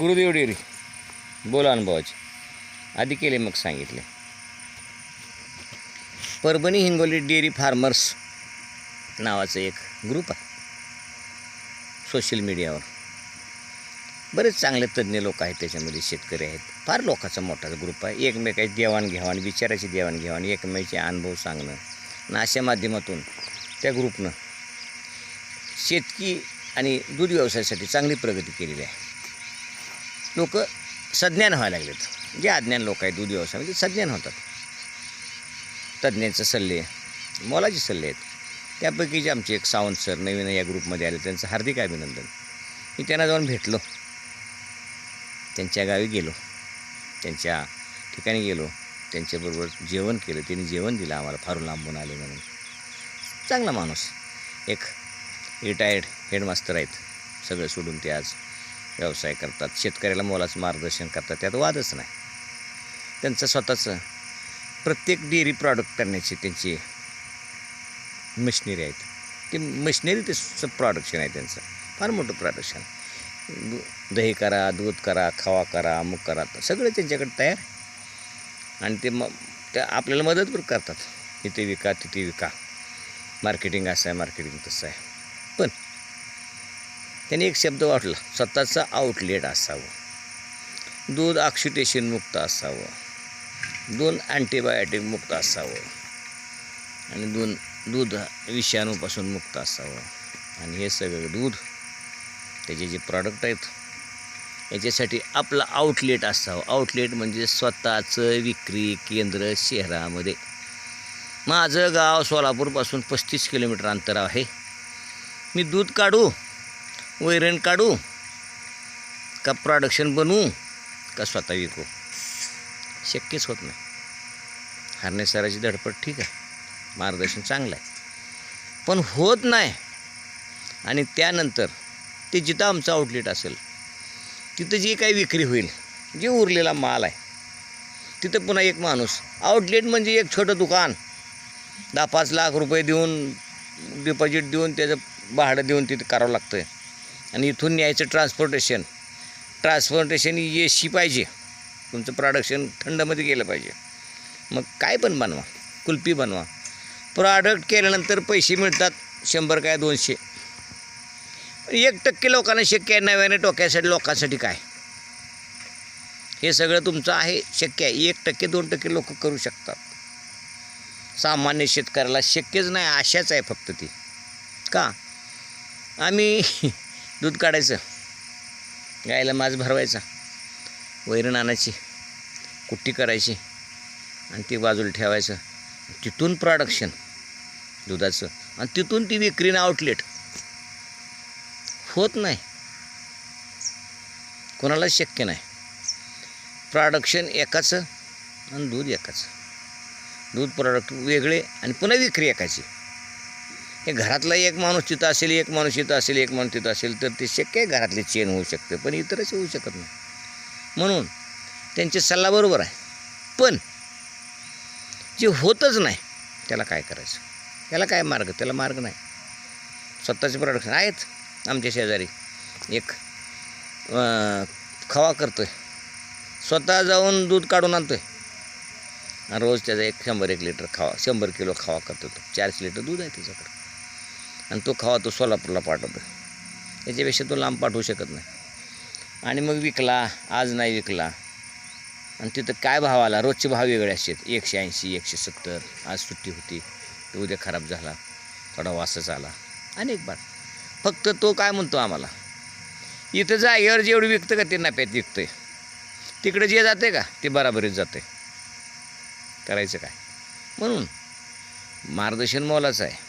Gurudev dairy बोला अनुभवाचे. आधी केले मग सांगितले. परभणी हिंगोली डेअरी फार्मर्स नावाचं एक ग्रुप आहे. सोशल मीडियावर. बरेच चांगले तज्ज्ञ लोक आहेत त्याच्यामध्ये शेतकरी आहेत. फार लोकांचा मोठा ग्रुप आहे. एकमेकाची देवाणघेवाण विचाराची देवाणघेवाण एकमेकाचे अनुभव सांगणं. आणि अशा माध्यमातून त्या ग्रुपनं शेतकी आणि दूध व्यवसायासाठी चांगली प्रगती केलेली आहे. लोक सज्ञान व्हायला लागलेत. जे अज्ञान लोक आहेत दूध व्यवसायामध्ये म्हणजे सज्ञान होतात. तज्ज्ञांचे सल्ले मोलाचे सल्ले आहेत. त्यापैकी जे आमचे एक सावंत सर नवीन या ग्रुपमध्ये आले त्यांचं हार्दिक अभिनंदन. मी त्यांना जाऊन भेटलो. त्यांच्या गावी गेलो. त्यांच्या ठिकाणी गेलो. त्यांच्याबरोबर जेवण केलं. त्यांनी जेवण दिलं आम्हाला फार लांबून आले म्हणून. चांगला माणूस. एक रिटायर्ड हेडमास्तर आहेत. सगळं सोडून ते आज व्यवसाय करतात शेतकऱ्याला मोलाचं मार्गदर्शन करतात त्यात वादच नाही. त्यांचं स्वतःचं प्रत्येक डेअरी प्रॉडक्ट करण्याची त्यांची मशिनरी आहेत. ते मशिनरी ते प्रॉडक्शन आहे त्यांचं. फार मोठं प्रोडक्शन दही करा दूध करा खवा करा अमुक करा सगळं त्यांच्याकडे तयार आणि ते मग त्या आपल्याला मदत पण करतात. इथे विका तिथे विका. मार्केटिंग असं आहे मार्केटिंग तसं आहे. पण त्याने एक शब्द वाटला स्वतःचं आउटलेट असावं. दूध ऑक्सिडेशन मुक्त असावं. दोन अँटीबायोटिक मुक्त असावं. आणि दोन दूध विषाणूपासून मुक्त असावं. आणि हे सगळं दूध त्याचे जे प्रॉडक्ट आहेत याच्यासाठी आपलं आउटलेट असावं. आउटलेट म्हणजे स्वतःचं विक्री केंद्र शहरामध्ये. माझं गाव सोलापूरपासून पस्तीस किलोमीटर अंतर आहे. मी दूध काढू वैरण काढू का प्रॉडक्शन बनवू का स्वतः विकू? शक्यच होत नाही. हरणे सराची धडपड ठीक आहे. मार्गदर्शन चांगलं आहे. पण होत नाही. आणि त्यानंतर ते जिथं आमचं आउटलेट असेल तिथं जी काही विक्री होईल जे उरलेला माल आहे तिथं पुन्हा एक माणूस आउटलेट म्हणजे एक छोटं दुकान. दहा पाच लाख रुपये देऊन डिपॉझिट देऊन त्याचं भाडं देऊन तिथं करावं लागतं आहे आणि इथून न्यायचं ट्रान्सपोर्टेशन ट्रान्सपोर्टेशन ए सी पाहिजे. तुमचं प्रोडक्शन थंडमध्ये गेलं पाहिजे. मग काय पण बनवा. कुल्फी बनवा. प्रॉडक्ट केल्यानंतर पैसे मिळतात. शंभर काय दोनशे. एक टक्के लोकांना शक्य आहे नव्याने टोक्यासाठी लोकांसाठी काय? हे सगळं तुमचं आहे शक्य आहे. एक टक्के दोन टक्के लोक करू शकतात. सामान्य शेतकऱ्याला शक्यच नाही आशाच आहे फक्त ती. का? आम्ही दूध काढायचं. गायला मास भरवायचा. वैरण आणायची. कुट्टी करायची. आणि ती बाजूला ठेवायचं. तिथून प्रॉडक्शन दुधाचं. आणि तिथून ती विक्रीनं आउटलेट होत नाही. कोणालाच शक्य नाही. प्रॉडक्शन एकाचं आणि दूध एकाचं. दूध प्रॉडक्ट वेगळे आणि पुन्हा विक्री एकाची. हे घरातला एक माणूस तिथं असेल एक माणूस तिथं असेल एक माणूस तिथं असेल तर ते शक्य आहे घरातले चेन होऊ शकते पण इतरच होऊ शकत नाही. म्हणून त्यांचे सल्ला बरोबर आहे. पण जे होतच नाही त्याला काय करायचं? त्याला काय मार्ग? त्याला मार्ग नाही. स्वतःचे प्रोडक्शन आहेत आमच्या शेजारी. एक खवा करतो आहे स्वतः जाऊन दूध काढून आणतो आहे रोज त्याचा एक शंभर एक लिटर खावा शंभर किलो खावा करतो तो. चारशे लिटर दूध आहे त्याच्याकडं. आणि तो खावा तो सोलापूरला पाठवतो याच्यापेक्षा तो लांब पाठवू शकत नाही. आणि मग विकला आज नाही विकला. आणि तिथं काय भाव आला? रोजचे भाव वेगळे असतात. एकशे ऐंशी एकशे सत्तर आज सुट्टी होती तो उद्या खराब झाला. थोडा वासच आला. अनेक बार. फक्त तो काय म्हणतो आम्हाला? इथं जागेवर जेवढं विकतं का ते नाप्यात विकतं आहे तिकडे जे जाते का ते बराबरीत जाते करायचं काय? म्हणून मार्गदर्शन मोलाचं आहे.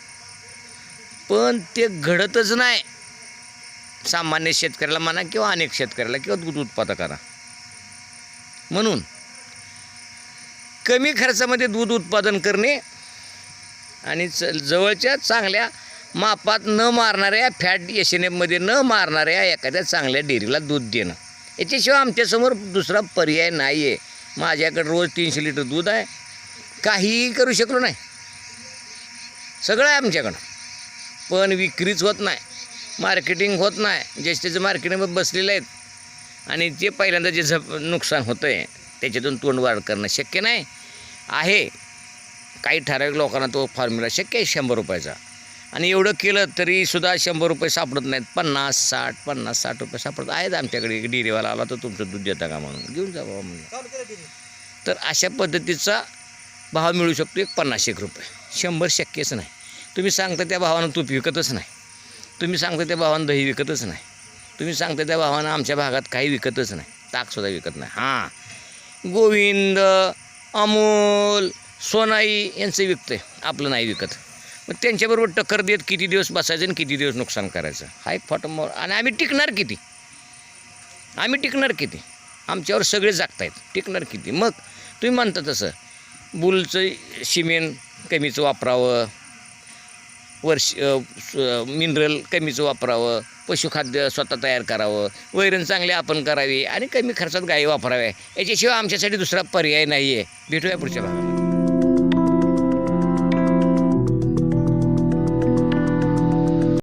पण ते घडतच नाही. सामान्य शेतकऱ्याला म्हणा किंवा अनेक शेतकऱ्याला किंवा दूध उत्पादकाला. म्हणून कमी खर्चामध्ये दूध उत्पादन करणे आणि च जवळच्या चांगल्या मापात न मारणाऱ्या फॅट एस एन एफमध्ये न मारणाऱ्या एखाद्या चांगल्या डेअरीला दूध देणं. याच्याशिवाय आमच्यासमोर दुसरा पर्याय नाही आहे माझ्याकडे रोज तीनशे लिटर दूध आहे. काहीही करू शकलो नाही. सगळं आहे आमच्याकडं. पण विक्रीच होत नाही. मार्केटिंग होत नाही. ज्याचे त्याचं मार्केटिंग बसलेले आहेत आणि जे पहिल्यांदा जे झप नुकसान होतं आहे त्याच्यातून तोंड वाढ करणं शक्य नाही. आहे. काही ठराविक लोकांना तो फॉर्म्युला शक्य आहे शंभर रुपयाचा. आणि एवढं केलं तरी सुद्धा शंभर रुपये सापडत नाहीत. पन्नास साठ पन्नास साठ रुपये सापडत आहेत आमच्याकडे. एक डेअरीवाला आला तर तुमचं दूध देता का म्हणून? घेऊन जा बाबा म्हणून. तर अशा पद्धतीचा भाव मिळू शकतो एक पन्नास एक रुपये. शंभर शक्यच नाही. तुम्ही सांगता त्या भावानं तूप विकतच नाही. तुम्ही सांगता त्या भावानं दही विकतच नाही. तुम्ही सांगता त्या भावानं आमच्या भागात काही विकतच नाही. ताकसुद्धा विकत नाही. हां. गोविंद अमोल सोनाई यांचं विकतं आहे आपलं नाही विकत. मग त्यांच्याबरोबर टक्कर देत किती दिवस बसायचं आणि किती दिवस नुकसान करायचं? हा एक फॉटो आणि आम्ही टिकणार किती? आम्ही टिकणार किती? आमच्यावर सगळे जागतायत. टिकणार किती? मग तुम्ही म्हणता तसं. बुलचं सिमेंट कमीचं वापरावं. वर्ष मिनरल कमीचं वापरावं पशुखाद्य स्वतः तयार करावं वैरण चांगले आपण करावी आणि कमी खर्चात गायी वापराव्या. याच्याशिवाय आमच्यासाठी दुसरा पर्याय नाही आहे भेटूया पुढच्या भागात.